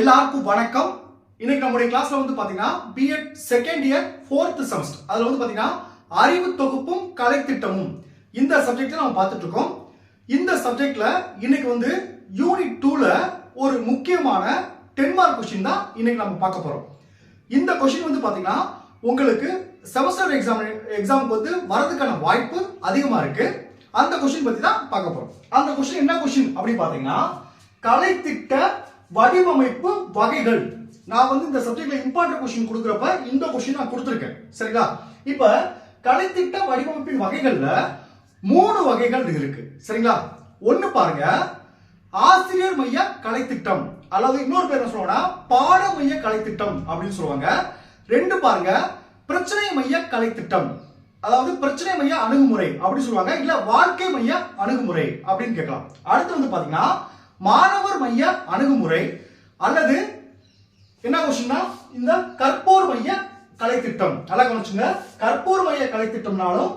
எல்லாருக்கும் வணக்கம். இன்னைக்கு நம்முடைய கிளாஸ்ல வந்து பாத்தீங்கன்னா B Ed second year fourth semester அதுல வந்து பாத்தீங்கன்னா அறிவு தொகுப்பும் கலைத்திட்டமும் இந்த சப்ஜெக்ட் நம்ம பார்த்துட்டு இருக்கோம். இந்த சப்ஜெக்ட்ல இன்னைக்கு வந்து யூனிட் டூல ஒரு முக்கியமான டென் மார்க் கொஸ்டின் தான் இன்னைக்கு நம்ம பார்க்க போறோம். இந்த கொஸ்டின் வந்து பாத்தீங்கன்னா உங்களுக்கு செமஸ்டர் எக்ஸாம் எக்ஸாமுக்கு வந்து வரதுக்கான வாய்ப்பு அதிகமா இருக்கு. அந்த கொஸ்டின் பத்தி தான் பார்க்க போறோம். அந்த கொஸ்டின் என்ன கொஸ்டின் அப்படின்னு பாத்தீங்கன்னா கலைத்திட்ட வடிவமைப்பு வகைகள். நான் வந்து இந்த சப்ஜெக்ட்ல இம்பார்ட்டன்ட் கொஸ்டின் கொடுக்குறப்ப இந்த கொஸ்டின் நான் கொடுத்துருக்கேன். சரிங்களா? இப்ப கலைத்திட்ட வடிவமைப்பின் வகைகள்ல மூணு வகைகள் இருக்கு. சரிங்களா? ஒண்ணு பாருங்க. ஆசிரியர் மைய கலைத்திட்டம். அல்லது இன்னொரு பேர் என்ன சொல்லுவாங்கன்னா பாட மைய கலைத்திட்டம் அப்படின்னு சொல்லுவாங்க. ரெண்டு பாருங்க. பிரச்சனை மைய கலைத்திட்டம். அதாவது பிரச்சனை மைய அணுகுமுறை அப்படின்னு சொல்லுவாங்க. இல்ல வாழ்க்கை மைய அணுகுமுறை அப்படின்னு கேட்கலாம். அடுத்து வந்து பாத்தீங்கன்னா மாணவர் மைய அணுகுமுறை அல்லது என்ன கொஸ்டின்னா இந்த கற்போர் மைய கலைத்திட்டம். நல்லா கவனிச்சுங்க. கற்போர் மைய கலைத்திட்டம்னாலும்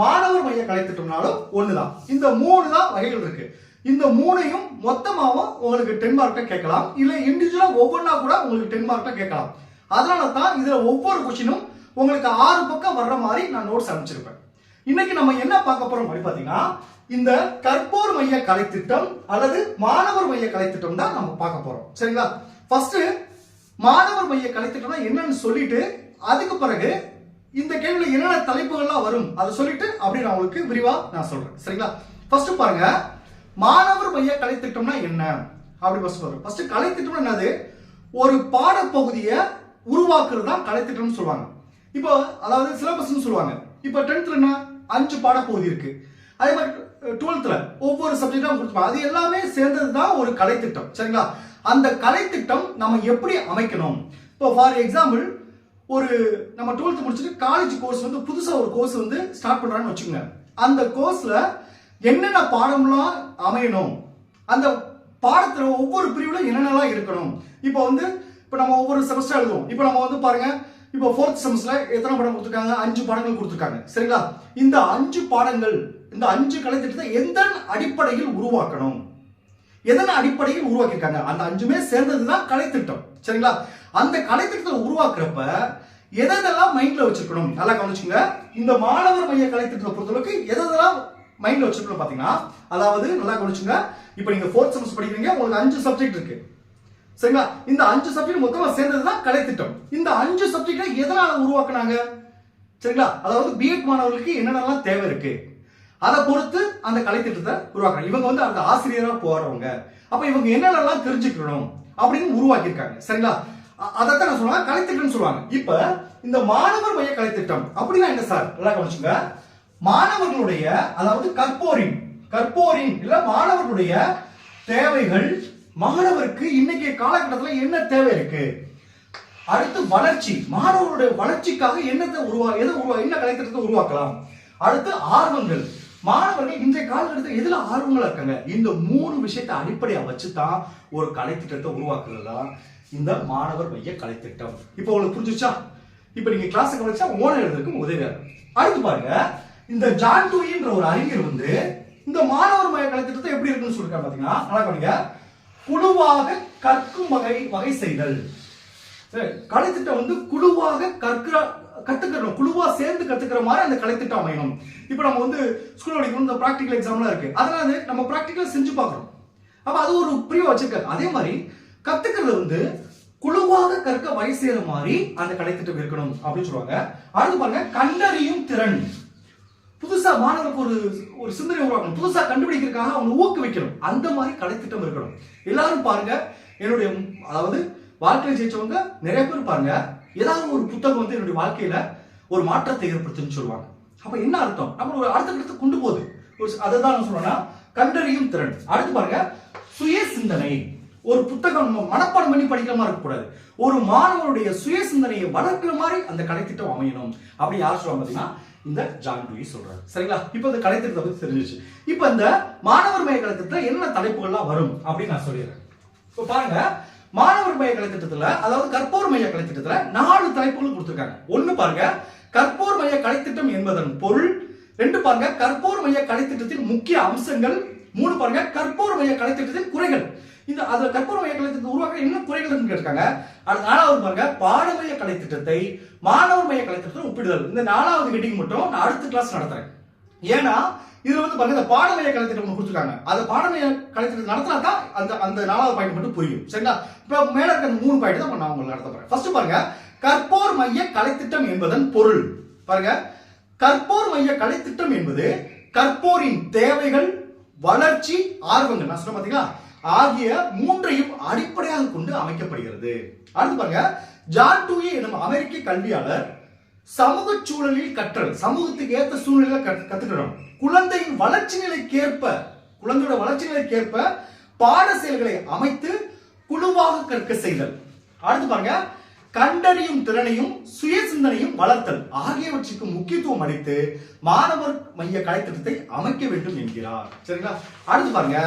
மாணவர் மைய கலைத்திட்டம்னாலும் ஒண்ணுதான். இந்த மூணு தான் வகைகள் இருக்கு. இந்த மூணையும் மொத்தமாகவும் உங்களுக்கு டென் மார்க்ல கேட்கலாம். இல்லை இண்டிவிஜுவலா ஒவ்வொன்றா கூட உங்களுக்கு டென் மார்க்கை கேட்கலாம். அதனால தான் இதுல ஒவ்வொரு கொஸ்டினும் உங்களுக்கு ஆறு பக்கம் வர்ற மாதிரி நான் நோட்ஸ் அனுப்பிச்சிருப்பேன். இன்னைக்கு நம்ம என்ன பார்க்க போறோம் அப்படின்னு பார்த்தீங்கன்னா இந்த கற்போர் மைய கலைத்திட்டம் அல்லது மாணவர் மைய கலைத்திட்டம் தான் நம்ம பார்க்க போறோம். சரிங்களா? ஃபர்ஸ்ட் மாணவர் மைய கலைத்திட்டம்னா என்னன்னு சொல்லிட்டு அதுக்கு பிறகு இந்த கேள்வியில என்னென்ன தலைப்புகள்லாம் வரும் அதை சொல்லிட்டு அப்படி நான் உங்களுக்கு விரிவா நான் சொல்றேன். சரிங்களா? ஃபர்ஸ்ட் பாருங்க மாணவர் மைய கலைத்திட்டம்னா என்ன? அப்படி ஃபர்ஸ்ட் வரும் ஃபர்ஸ்ட் கலைத்திட்டம்னா என்னது? ஒரு பாடப்பகுதியை உருவாக்குறது தான் கலைத்திட்டம்னு சொல்லுவாங்க. இப்போ அதாவது சிலபஸ்ன்னு சொல்லுவாங்க. இப்போ டென்த்தில் என்ன? அஞ்சு பாடப்பகுதி இருக்கு. அதே மாதிரி டுவெல்த்தில் ஒவ்வொரு சப்ஜெக்டாக கொடுத்துருப்பாங்க அது எல்லாமே சேர்ந்தது தான் ஒரு கலைத்திட்டம். சரிங்களா? அந்த கலைத்திட்டம் நம்ம எப்படி அமைக்கணும்? இப்போ ஃபார் எக்ஸாம்பிள் ஒரு நம்ம டுவெல்த் முடிச்சுட்டு காலேஜ் கோர்ஸ் வந்து புதுசாக ஒரு கோர்ஸ் வந்து ஸ்டார்ட் பண்ணுறான்னு வச்சுக்கோங்க. அந்த கோர்ஸில் என்னென்ன பாடம்லாம் அமையணும்? அந்த பாடத்தில் ஒவ்வொரு பிரிவில் என்னென்னலாம் இருக்கணும்? இப்போ வந்து இப்போ நம்ம ஒவ்வொரு செமஸ்டர் எழுதுவோம். இப்போ நம்ம வந்து பாருங்கள் இப்போ ஃபோர்த் செமஸ்டர்ல எத்தனை பாடம் கொடுத்துருக்காங்க? அஞ்சு பாடங்கள் கொடுத்துருக்காங்க. சரிங்களா? இந்த அஞ்சு பாடங்கள் இந்த அஞ்சு கலைத்திட்டத்தை எந்த அடிப்படையில் உருவாக்கணும்? எதன் அடிப்படையில் உருவாக்கியிருக்காங்க? அந்த அஞ்சுமே சேர்ந்தது தான் கலைத்திட்டம். சரிங்களா? அந்த கலைத்திட்டத்தை உருவாக்குறப்ப எதெல்லாம் மைண்ட்ல வச்சிருக்கணும்? நல்லா கவனிச்சுங்க இந்த மாணவர் மைய கலைத்திட்டத்தை பொறுத்தளவுக்கு எதெல்லாம் மைண்ட்ல வச்சிருக்கணும் பாத்தீங்கன்னா அதாவது நல்லா கவனிச்சுங்க இப்போ நீங்க ஃபோர்த் செமஸ்டர் படிக்கிறீங்க உங்களுக்கு அஞ்சு சப்ஜெக்ட் இருக்கு. சரிங்களா? இந்த அஞ்சு சப்ஜெக்ட் மொத்தமா சேர்ந்தது தான் கலைத்திட்டம் இந்த அஞ்சு சப்ஜெக்டை எதனால உருவாக்குனாங்க? சரிங்களா? அதாவது பிஎட் மாணவர்களுக்கு என்னென்னலாம் தேவை இருக்கு? அதை பொறுத்து அந்த கலைத்திட்டத்தை உருவாக்குறாங்க. இவங்க வந்து அந்த ஆசிரியரா போறவங்க. அப்ப இவங்க என்னென்னலாம் தெரிஞ்சுக்கணும் அப்படின்னு உருவாக்கியிருக்காங்க. சரிங்களா? அதைத்தான் நான் சொல்லுவாங்க கலைத்திட்டம்னு சொல்லுவாங்க. இப்ப இந்த மாணவர் மைய கலைத்திட்டம் அப்படின்னா என்ன சார்? நல்லா கவனிச்சுங்க. மாணவர்களுடைய அதாவது கற்போரின் கற்போரின் இல்ல மாணவர்களுடைய தேவைகள் மாணவருக்கு இன்னைக்கு காலகட்டத்தில் என்ன தேவை இருக்கு? அடுத்து வளர்ச்சி. மாணவருடைய வளர்ச்சிக்காக என்னத்தை உருவா எதை உருவா என்ன கலைத்திட்டத்தை உருவாக்கலாம்? அடுத்து ஆர்வங்கள். மாணவர்கள் இன்றைய காலகட்டத்தில் எதுல ஆர்வங்களா இருக்காங்க? இந்த மூணு விஷயத்தை அடிப்படையா வச்சுதான் ஒரு கலைத்திட்டத்தை உருவாக்குறதா தான் இந்த மாணவர் மைய கலைத்திட்டம். இப்போ உங்களுக்கு புரிஞ்சுச்சா இப்போ நீங்க கிளாஸ் கவனிச்சா ஓனர் எழுதுறதுக்கு உதவியா அடுத்து பாருங்க. இந்த ஜான் டூயின்ற ஒரு அறிஞர் வந்து இந்த மாணவர் மைய கலைத்திட்டத்தை எப்படி இருக்குன்னு சொல்லிருக்காங்க பாத்தீங்கன்னா நல்லா பண்ணுங்க குழுவாக கற்கும் வகை வகை செய்தல். கலைத்திட்டம் வந்து குழுவாக கற்கிற கத்துக்கிறோம் குழுவா சேர்ந்து கத்துக்கிற மாதிரி அந்த கலைத்திட்டம் அமையணும். இப்போ நம்ம வந்து ஸ்கூல் படிக்கணும் இந்த ப்ராக்டிக்கல் எக்ஸாம்லாம் இருக்கு. அதனால நம்ம ப்ராக்டிக்கல் செஞ்சு பார்க்குறோம் அப்ப அது ஒரு பிரிவா வச்சிருக்காரு. அதே மாதிரி கத்துக்கிறது வந்து குழுவாக கற்க வகை செய்யற மாதிரி அந்த கலைத்திட்டம் இருக்கணும் அப்படின்னு சொல்லுவாங்க. அடுத்து பாருங்க கண்டறியும் திறன். புதுசா மாணவருக்கு ஒரு ஒரு சிந்தனை உருவாக்கணும். புதுசா கண்டுபிடிக்கிறதுக்காக அவங்க ஊக்குவிக்கணும். அந்த மாதிரி கலைத்திட்டம் இருக்கணும். எல்லாரும் பாருங்க என்னுடைய அதாவது வாழ்க்கையில் ஜெயிச்சவங்க நிறைய பேர் பாருங்க ஏதாவது ஒரு புத்தகம் வந்து என்னுடைய வாழ்க்கையில ஒரு மாற்றத்தை ஏற்படுத்துன்னு சொல்லுவாங்க. அப்ப என்ன அர்த்தம்? நம்ம ஒரு அடுத்த கட்டத்தை கொண்டு போகுது. ஒரு அதை தான் நான் சொல்றேன்னா கண்டறியும் திறன். அடுத்து பாருங்க சுய சிந்தனை. ஒரு புத்தகம் நம்ம மனப்பாடம் பண்ணி படிக்கிற மாதிரி இருக்கக்கூடாது. ஒரு மாணவனுடைய சுய சிந்தனையை வளர்க்கிற மாதிரி அந்த கலைத்திட்டம் அமையணும். அப்படி யார் சொல்லுவாங்க பாத்தீங்கன்னா இந்த ஜான் டூயி சொல்றாரு. சரிங்களா? இப்போ இந்த கலைத்திட்டத்தை பத்தி தெரிஞ்சிச்சு இப்போ இந்த மாணவர் மைய கலைத்திட்டத்தில் என்ன தலைப்புகள்லாம் வரும் அப்படின்னு நான் சொல்லிடுறேன். இப்போ பாருங்க மாணவர் மைய கலைத்திட்டத்துல அதாவது கற்போர் மைய கலைத்திட்டத்துல நாலு தலைப்புகள் கொடுத்திருக்காங்க. ஒன்று பாருங்க கற்போர் மைய கலைத்திட்டம் என்பதன் பொருள் ரெண்டு பாருங்க கற்போர் மைய கலைத்திட்டத்தின் முக்கிய அம்சங்கள் மூணு பாருங்க கற்போர் மைய கலைத்திட்டத்தின் குறைகள். இந்த அது கற்பூர மைய கலைத்திட்டத்தை உருவாக்க என்ன குறைகள் கேட்டிருக்காங்க? அடுத்த நாலாவது பாருங்க பாடமைய கலைத்திட்டத்தை மாணவர் மைய கலைத்திட்டத்தை ஒப்பிடுதல். இந்த நாலாவது மீட்டிங் மட்டும் நான் அடுத்த கிளாஸ் நடத்துறேன். ஏன்னா இதுல வந்து பாருங்க இந்த கலை கலைத்திட்டம் ஒன்று கொடுத்துருக்காங்க. அந்த கலை கலைத்திட்டம் நடத்தினா தான் அந்த அந்த நாலாவது பாயிண்ட் மட்டும் புரியும். சரிங்களா? இப்போ மேல இருக்க மூணு பாயிண்ட் தான் நான் உங்களுக்கு நடத்த போறேன். ஃபர்ஸ்ட் பாருங்க கற்போர் மைய கலைத்திட்டம் என்பதன் பொருள். பாருங்க கற்போர் மைய கலைத்திட்டம் என்பது கற்போரின் தேவைகள் வளர்ச்சி ஆர்வங்கள். நான் சொன்ன பாத்தீங்களா? ஆகிய மூன்றையும் அடிப்படையாக கொண்டு அமைக்கப்படுகிறது. அடுத்து பாருங்க ஜான் டூயே எனும் அமெரிக்க கல்வியாளர் சமூக சூழலில் கற்றல் சமூகத்துக்கு ஏற்ற சூழ்நிலை கத்துக்கிறோம் குழந்தையின் வளர்ச்சி நிலைக்கேற்ப குழந்தையோட வளர்ச்சி நிலைக்கேற்ப பாட செயல்களை அமைத்து குழுவாக கற்க செய்தல். அடுத்து பாருங்க கண்டறியும் திறனையும் சுய சிந்தனையும் வளர்த்தல் ஆகியவற்றுக்கு முக்கியத்துவம் அளித்து மாணவர் மைய கலைத்திட்டத்தை அமைக்க வேண்டும் என்கிறார். சரிங்களா? அடுத்து பாருங்க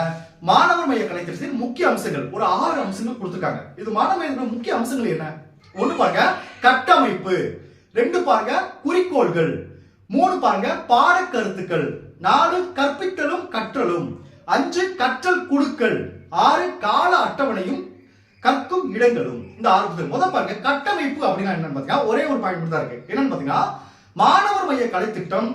மாணவர் மைய கலைத்திட்டத்தின் முக்கிய அம்சங்கள். ஒரு ஆறு அம்சங்கள் கொடுத்துருக்காங்க. இது மாணவர் மையத்தோட முக்கிய அம்சங்கள் என்ன? ஒண்ணு பாருங்க கட்டமைப்பு. ரெண்டு பாருங்க குறிக்கோள்கள். மூணு பாருங்க பாட கருத்துக்கள் நாலு கற்பித்தலும் கற்றலும். அஞ்சு கற்றல் குழுக்கள். ஆறு கால அட்டவணையும் கற்கும் இடங்களும். இந்த ஆறு புத்தகம். முதல் பாருங்க கட்டமைப்பு அப்படின்னா என்னன்னு பாத்தீங்கன்னா ஒரே ஒரு பாயிண்ட் தான் இருக்கு. என்னன்னு பாத்தீங்கன்னா மாணவர் மைய கலைத்திட்டம்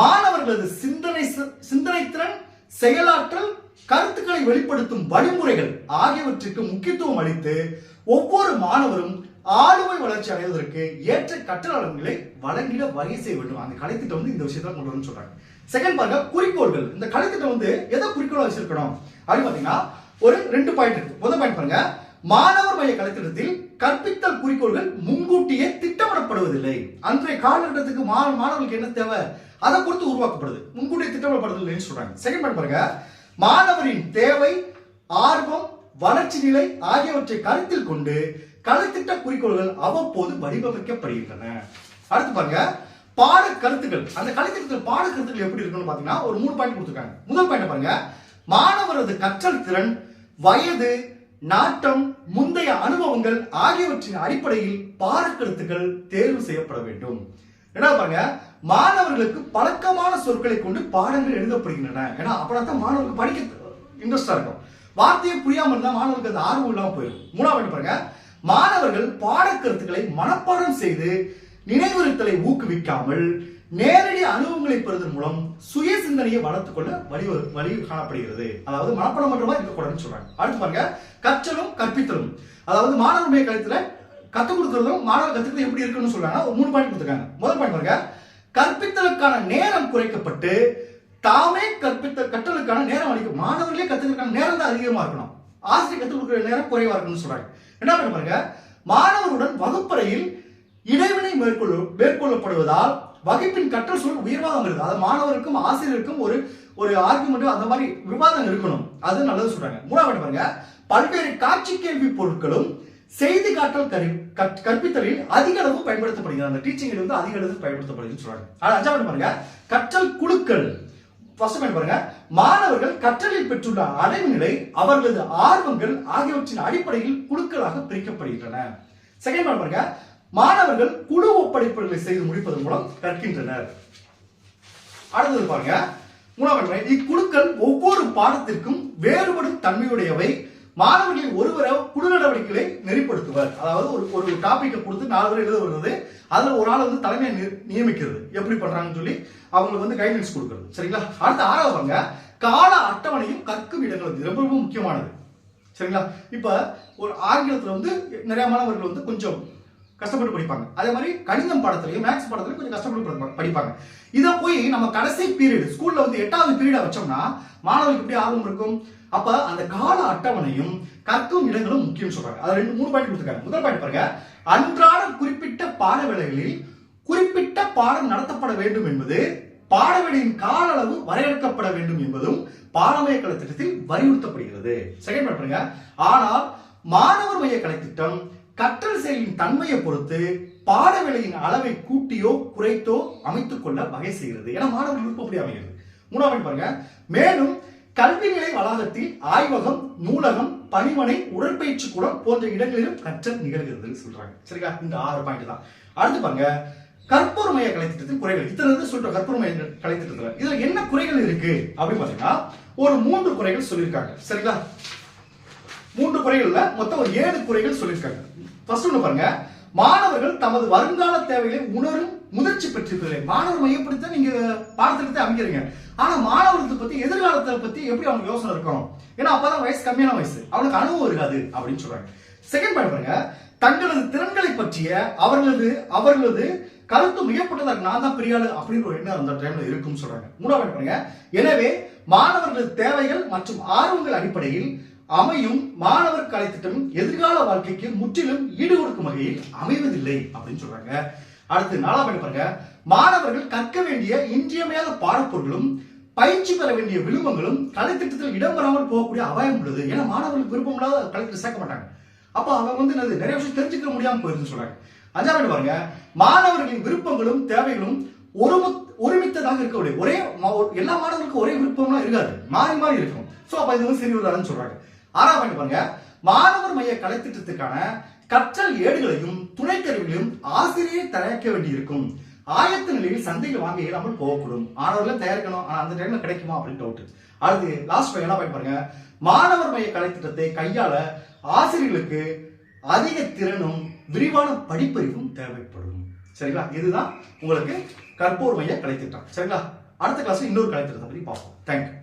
மாணவர்களது சிந்தனை சிந்தனை திறன் செயலாற்றல் கருத்துக்களை வெளிப்படுத்தும் வழிமுறைகள் ஆகியவற்றுக்கு முக்கியத்துவம் அளித்து ஒவ்வொரு மாணவரும் ஆளுமை வளர்ச்சி அடைவதற்கு ஏற்ற கற்றலாளர்களை வழங்கிட வகை செய்ய வேண்டும். அந்த கலைத்திட்டம் வந்து இந்த விஷயத்தை கொண்டு வரணும்னு சொல்றாங்க. செகண்ட் பாருங்க குறிக்கோள்கள். இந்த கலைத்திட்டம் வந்து எதை குறிக்கோள் வச்சிருக்கணும்? அப்படின்னு பாத்தீங்கன்னா ஒரு ரெண்டு பாயிண்ட் இருக்கு. முதல் பாயிண்ட் பாருங்க மாணவர் மைய கலைத்திட்டத்தில் கற்பித்தல் குறிக்கோள்கள் முன்கூட்டியே திட்டமிடப்படுவதில்லை. அன்றைய காலகட்டத்துக்கு மா- மாணவர்களுக்கு என்ன தேவை? அதை பொறுத்து உருவாக்கப்படுது. முன்கூட்டியே திட்டமிடப்படுவதில்லைன்னு சொல்றாங்க. செகண்ட் பாயிண்ட் பாருங்க. மாணவரின் தேவை ஆர்வம் வளர்ச்சி நிலை ஆகியவற்றை கருத்தில் கொண்டு கலைத்திட்ட குறிக்கோள்கள் அவ்வப்போது வடிவமைக்கப்படுகின்றன. அடுத்து பாருங்க. பாட கருத்துக்கள் அந்த கலைத்திட்டத்தில் பாட கருத்துக்கள் எப்படி இருக்குன்னு பாத்தீங்கன்னா ஒரு மூணு பாயிண்ட் கொடுத்துருக்காங்க. முதல் பாயிண்ட் பாருங்க. மாணவரது கற்றல் திறன் வயது நாட்டம் முந்தைய அனுபவங்கள் ஆகியவற்றின் அடிப்படையில் பாடக்கருத்துக்கள் தேர்வு செய்யப்பட வேண்டும். என்ன பாருங்க மாணவர்களுக்கு பழக்கமான சொற்களை கொண்டு பாடங்கள் எழுதப்படுகின்றன. ஏன்னா அப்பதான் மாணவர்களுக்கு படிக்க இன்ட்ரெஸ்டா இருக்கும். வார்த்தையை புரியாம இருந்தா மாணவர்களுக்கு அந்த ஆர்வம் இல்லாமல் போயிடும். மூணாவது பாருங்க மாணவர்கள் பாடக்கருத்துக்களை மனப்பாடம் செய்து நினைவுறுத்தலை ஊக்குவிக்காமல் நேரடி அனுபவங்களை பெறுவதன் மூலம் சுய சிந்தனையை வளர்த்துக்கொள்ள வழி வழி காணப்படுகிறது. அதாவது மனப்பாடம் மட்டுமா இருக்கக்கூடாதுன்னு சொல்றாங்க. அடுத்து பாருங்க கற்றலும் கற்பித்தலும். அதாவது மாணவர் கழுத்துல கருத்துல கொடுக்கறதும் மாணவர் கத்துக்கிறது எப்படி இருக்குன்னு சொல்றாங்க ஒரு மூணு பாயிண்ட் கொடுத்துருக்காங்க. முதல் பாயிண்ட் பாருங்க கற்பித்தலுக்கான நேரம் குறைக்கப்பட்டு தாமே கற்பித்த கற்றலுக்கான நேரம் அளிக்கும் மாணவர்களே கத்துக்கிறதுக்கான நேரம் தான் அதிகமா இருக்கணும். ஆசிரியர் கற்றுக் கொடுக்கிற நேரம் குறைவா இருக்கணும்னு சொல்றாங்க. என்ன பண்ண பாருங்க மாணவருடன் வகுப்பறையில் இடைவினை மேற்கொள்ள மேற்கொள்ளப்படுவதால் வகுப்பின் கற்றல் சூழல் உயர்வாக வருது அதாவது மாணவருக்கும் ஆசிரியருக்கும் ஒரு ஒரு ஆர்குமெண்ட் அந்த மாதிரி விவாதம் இருக்கணும். அது நல்லது சொல்றாங்க. மூணாவது பாருங்க. பல்வேறு காட்சி கேள்வி பொருட்களும் செய்தி காட்டல் கரு கற்- கற்பித்தலில் அதிக அளவு பயன்படுத்தப்படுகிறது. அந்த டீச்சிங் வந்து அதிக அளவு பயன்படுத்தப்படுதுன்னு சொல்றாங்க. அஞ்சாவது பாருங்க. கற்றல் குழுக்கள். ஃபர்ஸ்ட் பாயிண்ட் பாருங்க. மாணவர்கள் கற்றலில் பெற்றுள்ள அடைவு நிலை அவர்களது ஆர்வங்கள் ஆகியவற்றின் அடிப்படையில் குழுக்களாக பிரிக்கப்படுகின்றன. செகண்ட் பாயிண்ட் பாருங்க. மாணவர்கள் குழு ஒப்படைப்புகளை செய்து முடிப்பதன் மூலம் கற்கின்றனர். அடுத்தது பாருங்க மூணாவது இக்குழுக்கள் ஒவ்வொரு பாடத்திற்கும் வேறுபடும் தன்மையுடையவை. மாணவர்களில் ஒருவரை குழு நடவடிக்கைகளை நெறிப்படுத்துவர். அதாவது ஒரு ஒரு டாபிக்கை கொடுத்து நாலு பேர் எழுத வருது அதுல ஒரு ஆளை வந்து தலைமையை நி- நியமிக்கிறது. எப்படி பண்றாங்கன்னு சொல்லி அவங்களுக்கு வந்து கைடன்ஸ் கொடுக்கறது. சரிங்களா? அடுத்த ஆறாவது பாருங்க கால அட்டவணையும் கற்கும் இடங்கள் ரொம்ப ரொம்ப முக்கியமானது. சரிங்களா? இப்ப ஒரு ஆங்கிலத்துல வந்து நிறைய மாணவர்கள் வந்து கொஞ்சம் கஷ்டப்பட்டு படிப்பாங்க. அதே மாதிரி கணிதம் பாடத்திலையும் மேக்ஸ் பாடத்திலையும் கொஞ்சம் கஷ்டப்பட்டு படிப்பாங்க. இதை போய் நம்ம கடைசி பீரியட் ஸ்கூல்ல வந்து எட்டாவது பீரியடை வச்சோம்னா மாணவர்களுக்கு எப்படி ஆர்வம் இருக்கும்? அப்ப அந்த கால அட்டவணையும் கற்கும் இடங்களும் முக்கியம் சொல்றாங்க. அது ரெண்டு மூணு பாயிண்ட் கொடுத்துருக்காங்க. முதல் பாயிண்ட் பாருங்க. அன்றாட குறிப்பிட்ட பாட வேளைகளில் குறிப்பிட்ட பாடம் நடத்தப்பட வேண்டும் என்பது பாடவேளையின் கால அளவு வரையறுக்கப்பட வேண்டும் என்பதும் பாடமைய கலைத்திட்டத்தில் வலியுறுத்தப்படுகிறது. செகண்ட் பாயிண்ட் பாருங்க. ஆனால் மாணவர் மைய கலைத்திட்டம் கற்றல் செயலின் தன்மையை பொறுத்து பாடவேளையின் அளவை கூட்டியோ குறைத்தோ அமைத்துக் கொள்ள வகை செய்கிறது. ஏன்னா மாணவர்கள் விருப்பப்படி அமைகிறது. மூணாவது பாருங்க. மேலும் கல்வி நிலை வளாகத்தில் ஆய்வகம் நூலகம் பணிமனை உடற்பயிற்சி கூடம் போன்ற இடங்களிலும் கற்றல் நிகழ்கிறது சொல்றாங்க. சரிங்களா? இந்த ஆறு பாயிண்ட் தான். அடுத்து பாருங்க. கற்பூர் மைய கலைத்திட்டத்தின் குறைகள். இத்தனை இருந்து சொல்ற கற்பூர் மைய கலைத்திட்டத்துல. இதுல என்ன குறைகள் இருக்கு? அப்படின்னு பாத்தீங்கன்னா ஒரு மூன்று குறைகள் சொல்லியிருக்காங்க. சரிங்களா? மூன்று குறைகள்ல மொத்தம் ஒரு ஏழு குறைகள் சொல்லியிருக்காங்க. ஃபர்ஸ்ட் ஒன்று பாருங்க. மாணவர்கள் தமது வருங்கால தேவைகளை உணரும் முதிர்ச்சி பெற்றிருப்பதில்லை. மாணவர் மையப்படுத்த நீங்க பாடத்திட்டத்தை அமைக்கிறீங்க. ஆனா மாணவர்களை பத்தி எதிர்காலத்தை பத்தி எப்படி அவங்க யோசனை இருக்கணும்? ஏன்னா அப்பதான் வயசு கம்மியான வயசு. அவனுக்கு அனுபவம் இருக்காது அப்படின்னு சொல்றாங்க. செகண்ட் பாயிண்ட் பாருங்க. தங்களது திறன்களை பற்றிய அவர்களது அவர்களது கருத்து மிகப்பட்டதாக நான் தான் பெரிய அப்படின்ற ஒரு எண்ணம் அந்த டைம்ல இருக்கும்னு சொல்றாங்க. மூணாவது பாருங்க. எனவே மாணவர்களது தேவைகள் மற்றும் ஆர்வங்கள் அடிப்படையில் அமையும் மாணவர் கலை திட்டம் எதிர்கால வாழ்க்கைக்கு முற்றிலும் ஈடு கொடுக்கும் வகையில் அமைவதில்லை அப்படின்னு சொல்றாங்க. அடுத்து நாலாம் பாருங்க. மாணவர்கள் கற்க வேண்டிய இன்றியமையாத பாடப்பொருட்களும் பயிற்சி பெற வேண்டிய விழுமங்களும் கலைத்திட்டத்தில் இடம்பெறாமல் போகக்கூடிய அபாயம் உள்ளது. ஏன்னா மாணவர்களுக்கு விருப்பம் இல்லாத கலைத்திட்டம் சேர்க்க மாட்டாங்க. அப்ப அவங்க வந்து என்னது? நிறைய விஷயம் தெரிஞ்சுக்க முடியாம போயிருதுன்னு சொல்றாங்க. அஞ்சாவது பாருங்க. மாணவர்களின் விருப்பங்களும் தேவைகளும் ஒருமு ஒருமித்ததாக இருக்கக்கூடிய ஒரே எல்லா மாணவர்களுக்கும் ஒரே விருப்பம்லாம் இருக்காது. மாறி மாறி இருக்கும். சோ அப்ப இது வந்து சரி வராதுன்னு சொல்றாங்க. ஆறாவது பாயிண்ட் பாருங்க. மாணவர் மைய கலைத்திட்டத்துக்கான கற்றல் ஏடுகளையும் துணைக்கருவிகளையும் ஆசிரியர் தயாரிக்க வேண்டியிருக்கும். ஆயத்த நிலையில் சந்தையில் வாங்க இயலாமல் போகக்கூடும். மாணவர்கள் தயாரிக்கணும் ஆனால் அந்த டைம்ல கிடைக்குமா அப்படின்னு டவுட் அடுத்து லாஸ்ட் என்ன பாயிண்ட் பாருங்க. மாணவர் மைய கலைத்திட்டத்தை கையாள ஆசிரியர்களுக்கு அதிக திறனும் விரிவான படிப்பறிவும் தேவைப்படும். சரிங்களா? இதுதான் உங்களுக்கு கற்போர் மைய கலைத்திட்டம். சரிங்களா? அடுத்த கிளாஸ் இன்னொரு கலைத்திட்டத்தை பற்றி பார்ப்போம். தேங்க்யூ